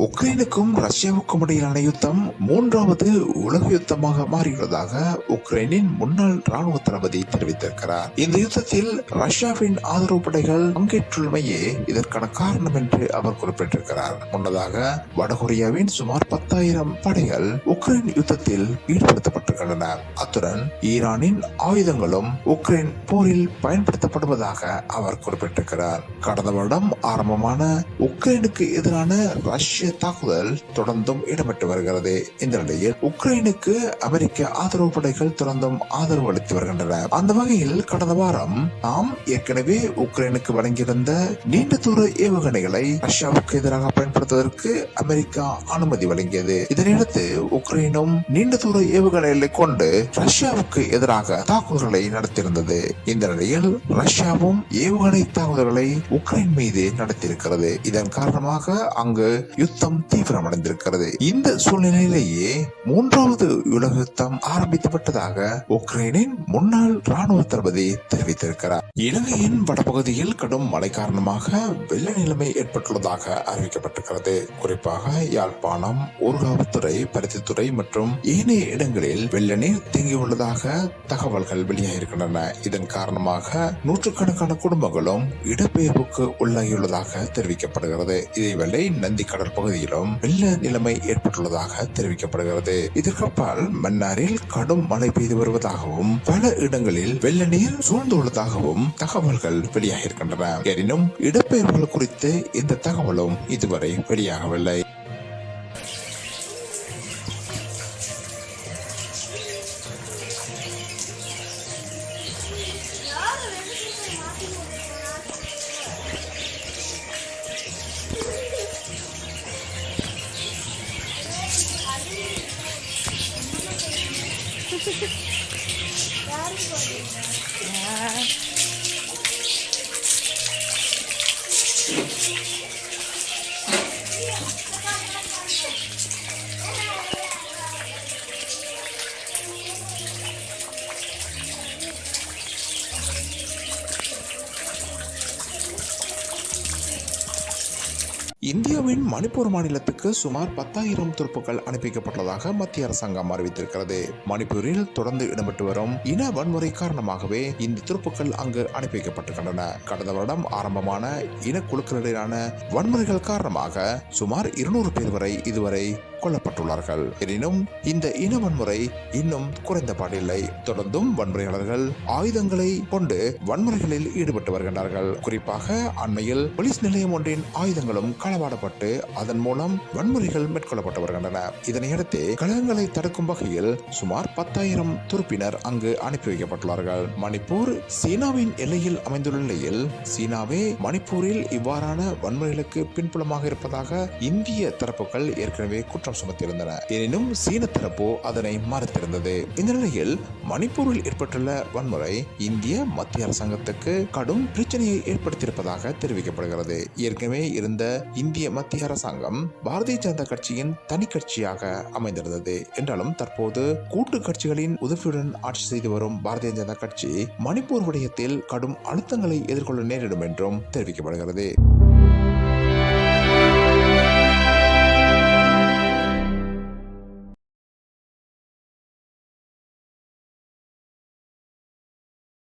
உக்ரைனுக்கும் ரஷ்யாவுக்கும் இடையிலான யுத்தம் மூன்றாவது உலக யுத்தமாக மாறியுள்ளதாக உக்ரைனின் முன்னாள் ராணுவ தளபதி தெரிவித்திருக்கிறார். இந்த யுத்தத்தில் ரஷ்யாவின் ஆதரவு படைகள் பங்கேற்றுள்ளமையே இதற்கான காரணம் என்று அவர் குறிப்பிட்டிருக்கிறார். முன்னதாக வடகொரியாவின் சுமார் பத்தாயிரம் படைகள் உக்ரைன் யுத்தத்தில் ஈடுபடுத்தப்பட்டிருக்கின்றன. அத்துடன் ஈரானின் ஆயுதங்களும் உக்ரைன் போரில் பயன்படுத்தப்படுவதாக அவர் குறிப்பிட்டிருக்கிறார். கடந்த வருடம் ஆரம்பமான உக்ரைனுக்கு எதிரான ரஷ்ய தாக்குதல் தொடர்ந்தும் இடம்பெற்று வருகிறது. இந்த நிலையில் உக்ரைனுக்கு அமெரிக்க ஆதரவு படைகள் தொடர்ந்தும் ஆதரவு அளித்து வருகின்றன. அந்த வகையில் கடந்த வாரம் நாம் ஏற்கனவே உக்ரைனுக்கு வழங்கியிருந்த நீண்ட தூர ஏவுகணைகளை ரஷ்யாவுக்கு எதிராக பயன்படுத்துவதற்கு அமெரிக்கா அனுமதி வழங்கியது. இதனையடுத்து உக்ரைனும் நீண்ட தூர ஏவுகணைகளை கொண்டு ரஷ்யாவுக்கு எதிராக தாக்குதல்களை நடத்தியிருந்தது. இந்த நிலையில் ரஷ்யாவும் ஏவுகணை தாக்குதல்களை உக்ரைன் மீது நடத்தியிருக்கிறது. இதன் காரணமாக அங்கு யுத்தம் தீவிரமடைந்திருக்கிறது. இந்த சூழ்நிலையிலேயே மூன்றாவது உலக யுத்தம் ஆரம்பிக்கப்பட்டதாக உக்ரைனின் முன்னாள் ராணுவ தளபதி தெரிவித்திருக்கிறார். இலங்கையின் வடபகுதியில் கடும் மழை காரணமாக வெள்ள நிலைமை ஏற்பட்டுள்ளதாக அறிவிக்கப்பட்டிருக்கிறது. குறிப்பாக யாழ்ப்பாணம் ஊர்காவத்துறை பருத்தித்துறை மற்றும் ஏனைய இடங்களில் வெள்ள நீர் தேங்கியுள்ளதாக தகவல்கள் வெளியாகியிருக்கின்றன. இதன் காரணமாக நூற்றுக்கணக்கான குடும்பங்களும் இடப்பெயர்வுக்கு உள்ளாகியுள்ளதாக தெரிவிக்கப்படுகிறது. இதேவேளை நந்தி கடற்பகுதி பகுதியிலும் வெள்ள நிலைமை ஏற்பட்டுள்ளதாக தெரிவிக்கப்படுகிறது. இதற்கப்பால் மன்னாரில் கடும் மழை பெய்து வருவதாகவும் பல இடங்களில் வெள்ள நீர் சூழ்ந்துள்ளதாகவும் தகவல்கள் வெளியாகியிருக்கின்றன. எனினும் இடப்பெயர்வுகள் குறித்து இந்த தகவலும் இதுவரை வெளியாகவில்லை. Obrigada. இந்தியாவின் மணிப்பூர் மாநிலத்துக்கு சுமார் பத்தாயிரம் துருப்புக்கள் அனுப்பிக்கப்பட்டதாக மத்திய அரசாங்கம் அறிவித்திருக்கிறது. மணிப்பூரில் தொடர்ந்து இடம்பெற்று வரும் இன வன்முறை காரணமாகவே இந்த துருப்புக்கள் அங்கு அனுப்பிக்கப்பட்டிருக்கின்றன கடந்த வருடம் ஆரம்பமான இனக்குழுக்களிடையிலான வன்முறைகள் காரணமாக சுமார் இருநூறு பேர் வரை இதுவரை கொல்லப்பட்டுள்ளார்கள். எனினும் இந்த இன வன்முறை இன்னும் குறைந்த பாடில்லை. தொடர்ந்தும் வன்முறையாளர்கள் ஆயுதங்களை கொண்டு வன்முறைகளில் ஈடுபட்டு வருகின்றார்கள். குறிப்பாக அண்மையில் போலீஸ் நிலையம் ஒன்றின் ஆயுதங்களும் களவாடப்பட்டு அதன் மூலம் வன்முறைகள் மேற்கொள்ளப்பட்டு வருகின்றன. இதனையடுத்து கழகங்களை தடுக்கும் வகையில் சுமார் பத்தாயிரம் துருப்பினர் அங்கு அனுப்பி வைக்கப்பட்டுள்ளார்கள். மணிப்பூர் சீனாவின் எல்லையில் அமைந்துள்ள நிலையில் சீனாவே மணிப்பூரில் இவ்வாறான வன்முறைகளுக்கு பின்புலமாக இருப்பதாக இந்திய தரப்புகள் ஏற்கனவே குற்றம் சுமத்தியிருந்தன. எனினும் சீன தரப்பு அதனை மறுத்திருந்தது. இந்த நிலையில் மணிப்பூரில் ஏற்பட்டுள்ள வன்முறை இந்திய மத்திய அரசாங்கத்துக்கு கடும் பிரச்சனையை ஏற்படுத்தியிருப்பதாக தெரிவிக்கப்படுகிறது. ஏற்கனவே இருந்த இந்திய மத்திய அரசாங்கம் பாரதிய ஜனதா கட்சியின் தனி கட்சியாக அமைந்திருந்தது. என்றாலும் தற்போது கூட்டு கட்சிகளின் உதவியுடன் ஆட்சி செய்து வரும் பாரதிய ஜனதா கட்சி மணிப்பூர் விடயத்தில் கடும் அழுத்தங்களை எதிர்கொள்ள நேரிடும் என்றும் தெரிவிக்கப்படுகிறது.